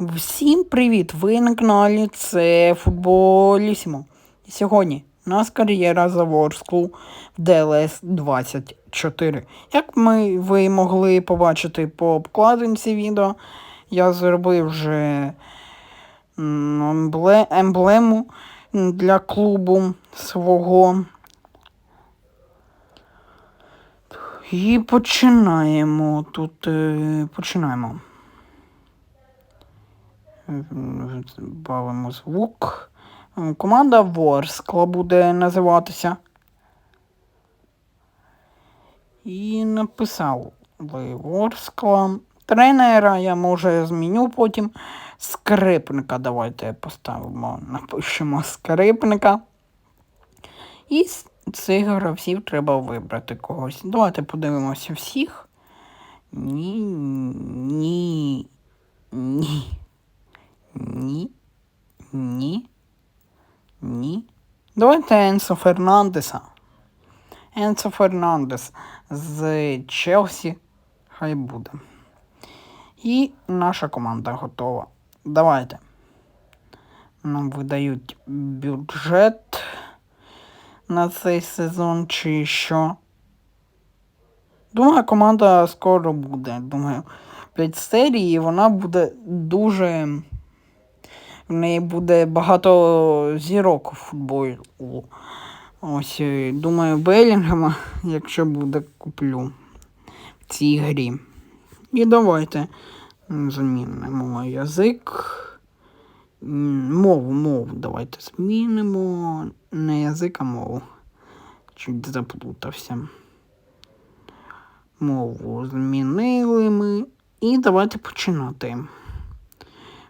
Всім привіт! Ви на каналі це Футболісімо. Сьогодні у нас кар'єра за Ворсклу в ДЛС 24. Як ми, ви могли побачити по обкладинці відео, я зробив вже ембле- емблему для клубу свого. І починаємо. Тут е, починаємо. Бавимо звук. Команда Ворскла буде називатися. І написав Ворскла. Тренера я може зміню потім. Скрипника давайте поставимо, напишемо скрипника. І з цих гравців треба вибрати когось. Давайте подивимося всіх. Ні, ні, ні. Ні. Ні. Ні. Давайте Енсо Фернандеса. Енсо Фернандес з Челсі. Хай буде. І наша команда готова. Давайте. Нам видають бюджет на цей сезон чи що. Думаю, команда скоро буде. Думаю, 5 серій, і вона буде дуже. В неї буде багато зірок у футболі. Ось, е, думаю, Белінгема, якщо буде, куплю в цій грі. І давайте змінимо язик. Мову, мову давайте змінимо. Не язик, а мову. Чуть заплутався. Мову змінили ми. І давайте починати.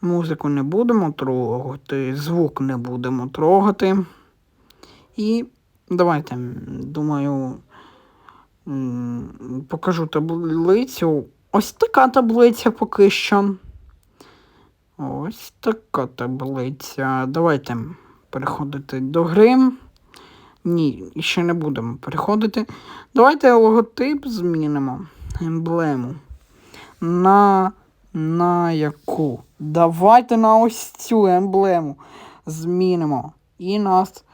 Музику не будемо трогати, звук не будемо трогати. І давайте, думаю, покажу таблицю. Ось така таблиця поки що. Ось така таблиця. Давайте переходити до гри. Ні, ще не будемо переходити. Давайте логотип змінимо. Емблему. На на яку? Давайте на ось цю емблему змінимо. І нас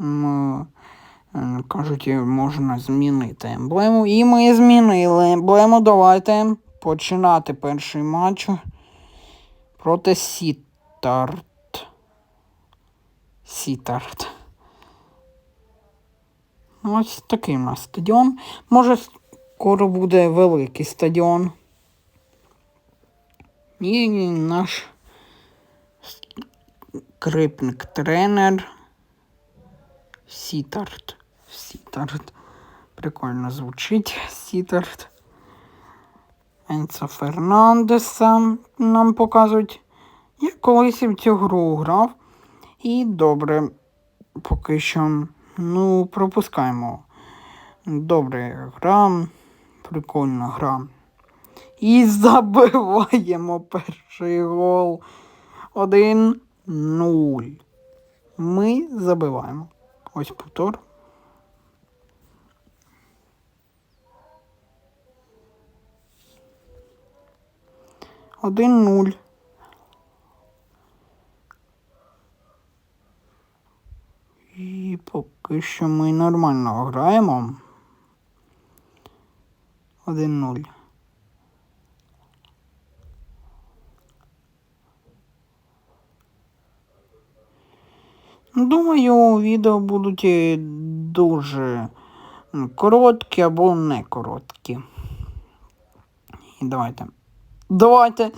м, кажуть, можна змінити емблему. І ми змінили емблему. Давайте починати перший матч проти Сітарт. Сітарт. Ось такий у нас стадіон. Може, скоро буде великий стадіон. І наш скрипник тренер Сітарт. Сітарт. Прикольно звучить Сітарт. Енцо Фернандеса нам показують. Я колись в цю гру грав. І добре, поки що, ну, пропускаємо. Добре гра, прикольна гра. І забиваємо перший гол. 1-0. Ми забиваємо. Ось повтор. Один нуль. І поки що ми нормально граємо. Один нуль. Думаю, відео будуть е, дуже короткі або не короткі. І давайте. Давайте.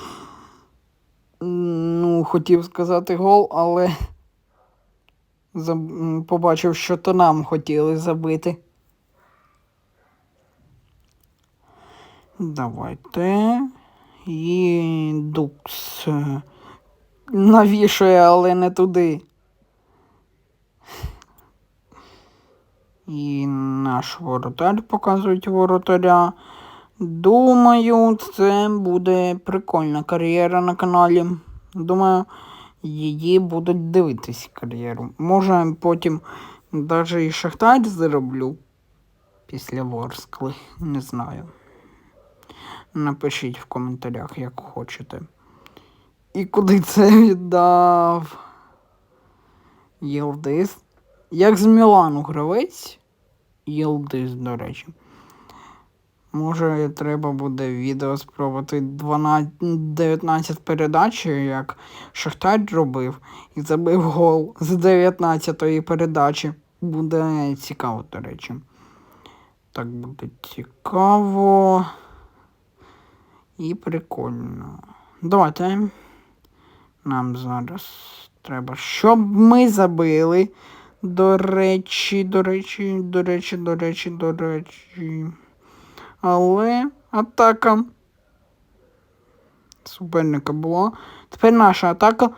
Ну, хотів сказати гол, але заб- побачив, що то нам хотіли забити. Давайте. І Дукс е, навішує, але не туди. І наш воротар показують воротаря. Думаю, це буде прикольна кар'єра на каналі. Думаю, її будуть дивитись кар'єру. Може потім навіть і Шахтар зроблю після Ворскли. Не знаю. Напишіть в коментарях, як хочете. І куди це віддав? Єлдис. Як з Мілану гравець? Єлдис, до речі. Може, треба буде відео спробувати 12, 19 передач, як Шахтар робив, і забив гол з 19-ї передачі. Буде цікаво, до речі. Так буде цікаво. І прикольно. Давайте. Нам зараз треба, щоб ми забили. До речі, до речі, до речі, до речі, до речі. Але атака суперника була. Тепер наша атака.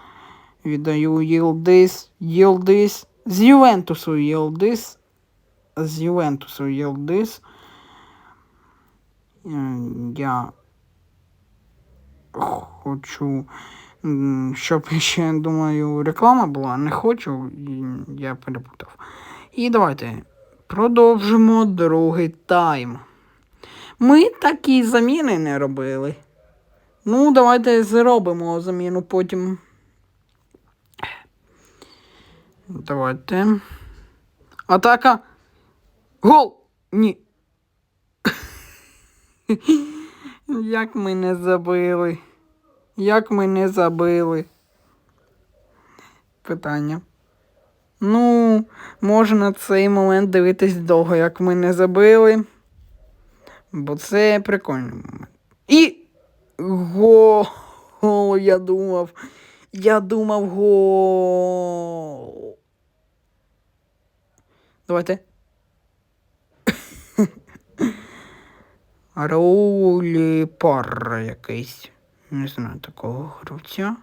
Віддаю Єлдис. Єлдис. З Ювентусу Єлдис. З Ювентусу Єлдис. Е, Я хочу, щоб ще, думаю, реклама була. Не хочу, я перепутав. І давайте продовжимо другий тайм. Ми такі заміни не робили. Ну, давайте зробимо заміну потім. Давайте. Атака. Гол! Ні. Як ми не забили? Як ми не забили? Питання. Ну, можна цей момент дивитись довго, як ми не забили. Бо це прикольний момент. І гол, я думав. Я думав гол. Давайте. Раулі пар якийсь. Не знаю такого гравця.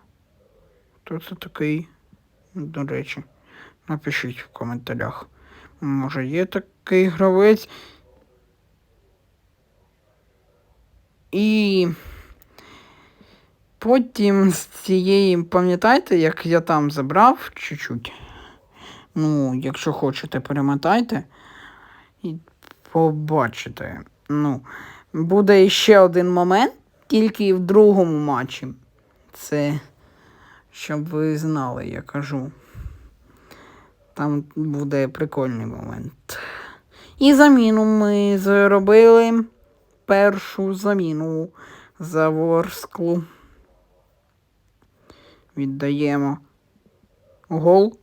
Хто це такий? До речі, напишіть в коментарях. Може є такий гравець. І потім з цієї, пам'ятаєте, як я там забрав чуть-чуть. Ну, якщо хочете, перемотайте і побачите. Ну, буде ще один момент, тільки в другому матчі. Це, щоб ви знали, я кажу. Там буде прикольний момент. І заміну ми зробили першу заміну за Ворсклу. Віддаємо гол.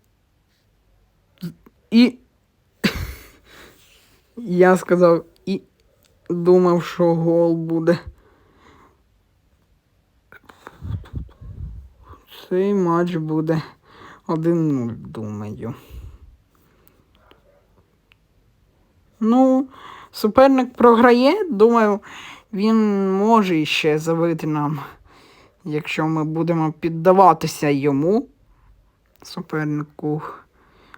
І я сказав і думав, що гол буде. Цей матч буде 1-0, думаю. Ну, суперник програє, думаю, він може ще забити нам, якщо ми будемо піддаватися йому, супернику.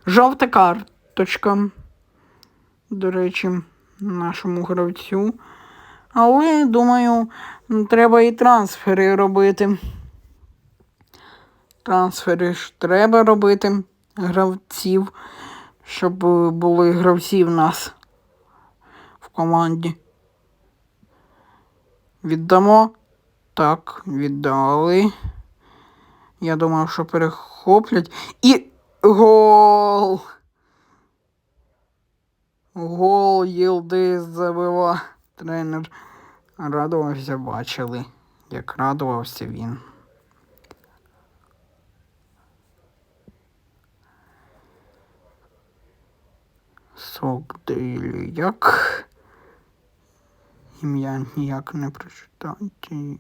Жовта карточка, до речі, нашому гравцю. Але, думаю, треба і трансфери робити. Трансфери ж треба робити гравців, щоб були гравці в нас в команді. Віддамо. Так, віддали. Я думав, що перехоплять. І гол! Гол Єлдис забива. Тренер радувався, бачили, як радувався він. Сок Дейлі як? Ім'я ніяк не прочитати.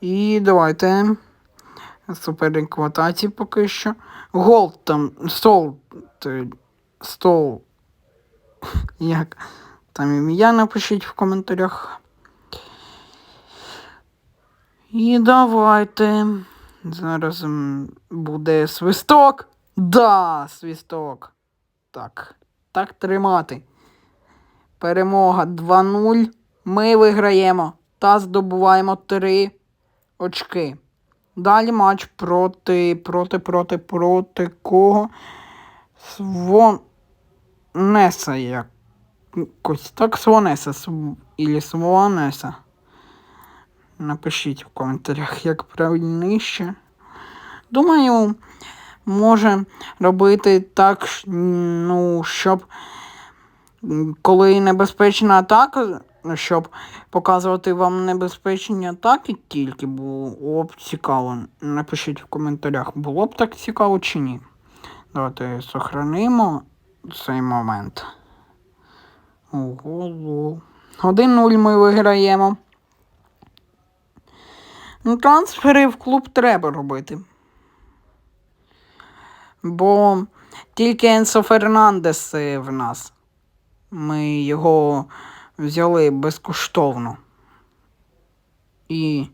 І давайте. Суперник в атаці поки що. Гол там. Стол. Стол. Як? Там ім'я напишіть в коментарях. І давайте. Зараз буде свисток. Да, свисток. Так. Так тримати. Перемога 2-0. Ми виграємо та здобуваємо 3 очки. Далі матч проти, проти, проти, проти кого? Свонеса якось. Так, Свонеса. Ілі Свонеса. Напишіть в коментарях, як правильніше. Думаю, може робити так, ну, щоб коли небезпечна атака, щоб показувати вам небезпечні атаки тільки, було б цікаво. Напишіть в коментарях, було б так цікаво чи ні. Давайте сохранимо цей момент. Ого. 1-0 ми виграємо. Ну, трансфери в клуб треба робити. Бо тільки Енсо Фернандес е, в нас. Ми його взяли безкоштовно. І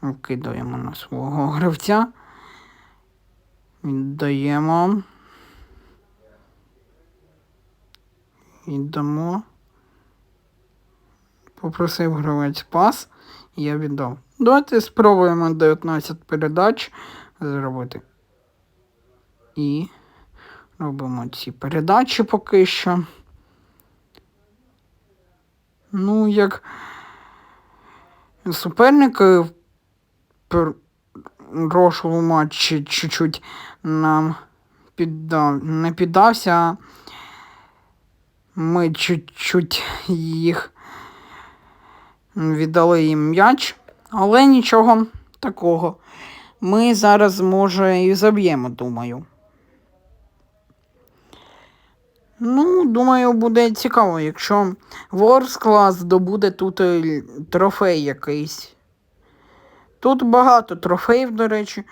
викидаємо на свого гравця. Віддаємо. Віддамо. Попросив гравець пас, я віддав. Давайте спробуємо 19 передач зробити. І робимо ці передачі поки що. Ну, як суперник е, в прошлому матчі чуть-чуть нам піддав, не піддався. Ми чуть-чуть їх віддали їм м'яч, але нічого такого. Ми зараз, може, і заб'ємо, думаю. Ну, думаю, буде цікаво, якщо Ворскла здобуде тут е, трофей якийсь. Тут багато трофеїв, до речі.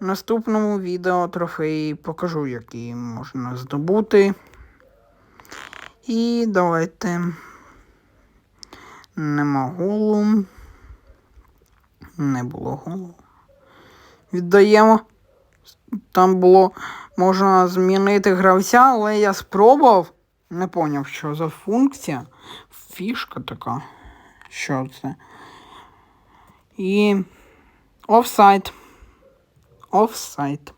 В наступному відео трофеї покажу, які можна здобути. І давайте. Нема голу. Не було голу. Віддаємо. Там було можна змінити гравця, але я спробував. Не поняв, що за функція. Фішка така. Що це? І офсайд. Офсайд.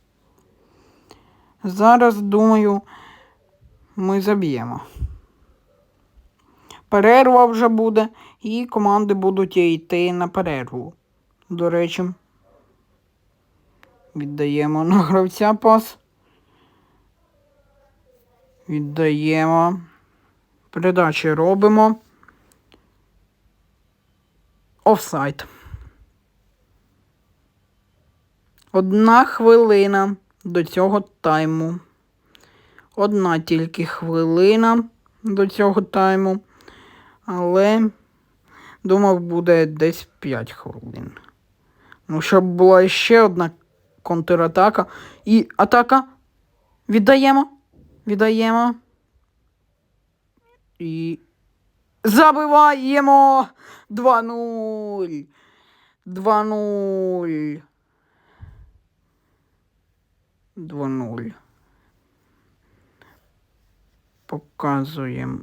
Зараз, думаю, ми заб'ємо. Перерва вже буде, і команди будуть йти на перерву. До речі, віддаємо на гравця пас. Віддаємо. Передачі робимо. Офсайд. Одна хвилина до цього тайму. Одна тільки хвилина до цього тайму. Але думав, буде десь 5 хвилин. Ну, щоб була ще одна контратака. І атака. Віддаємо. Віддаємо. І. Забиваємо! 2-0. 2-0. 2-0. Показуємо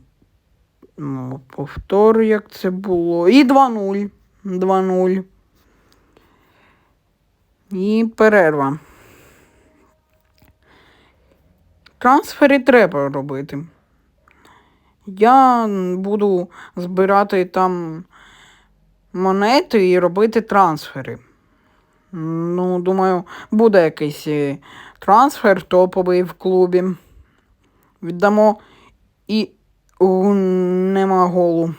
ну, повтор, як це було. І 2-0. 2-0. І перерва. Трансфери треба робити. Я буду збирати там монети і робити трансфери. Ну, думаю, буде якийсь е, трансфер топовий в клубі. Віддамо і у, нема голу.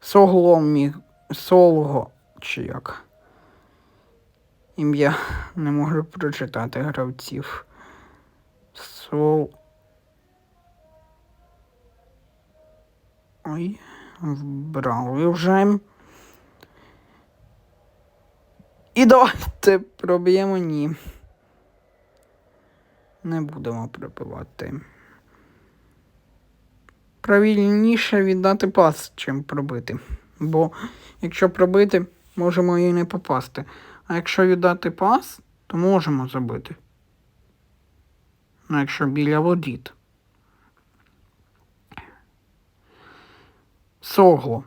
Согло міг. Солго, чи як. Ім'я не можу прочитати гравців. Сол. Ой, вбрали вже. І давайте проб'ємо ні. Не будемо пробивати. Правильніше віддати пас, чим пробити. Бо якщо пробити, можемо і не попасти. А якщо віддати пас, то можемо забити. Ну, якщо біля воріт. Согло.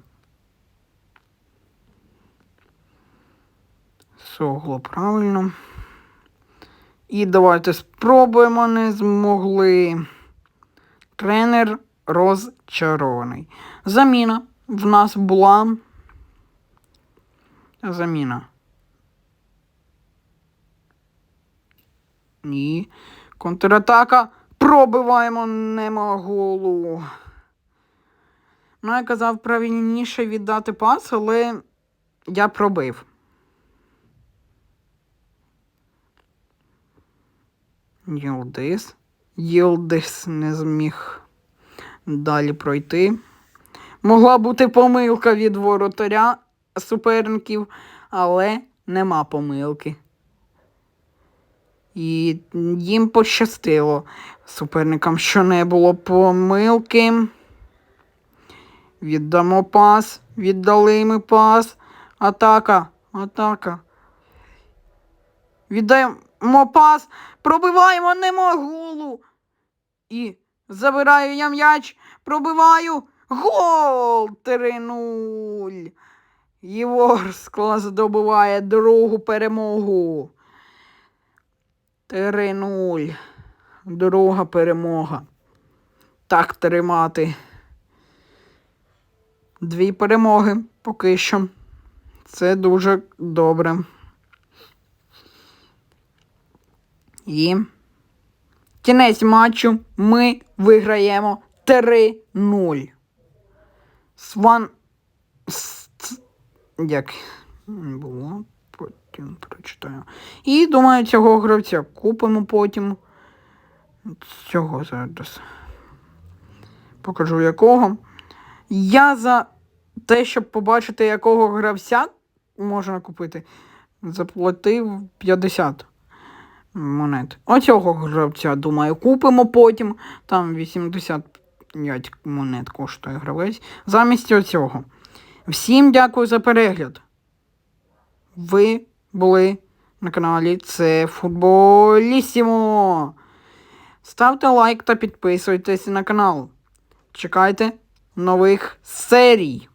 Согло, правильно. І давайте спробуємо, не змогли. Тренер розчарований. Заміна в нас була Заміна. Ні. Контратака. Пробиваємо нема голу. Ну, я казав правильніше віддати пас, але я пробив. Йілдис. Йілдис не зміг далі пройти. Могла бути помилка від воротаря суперників, але нема помилки. І їм пощастило суперникам, що не було помилки. Віддамо пас. Віддали ми пас. Атака. Атака. Віддаємо пас. Пробиваємо, нема голу. І забираю я м'яч. Пробиваю. Гол! 3-0. Євор Скла здобуває другу перемогу. 3-0. Друга перемога. Так тримати. Дві перемоги поки що. Це дуже добре. І кінець матчу ми виграємо 3-0. Сван. Як було, прочитаю. І думаю, цього гравця купимо потім. Цього зараз. Покажу якого. Я за те, щоб побачити, якого гравця можна купити, заплатив 50 монет. Оцього гравця, думаю, купимо потім. Там 85 монет коштує гравець. Замість оцього. Всім дякую за перегляд. Ви були на каналі Це Футболісімо. Ставте лайк та підписуйтесь на канал. Чекайте нових серій.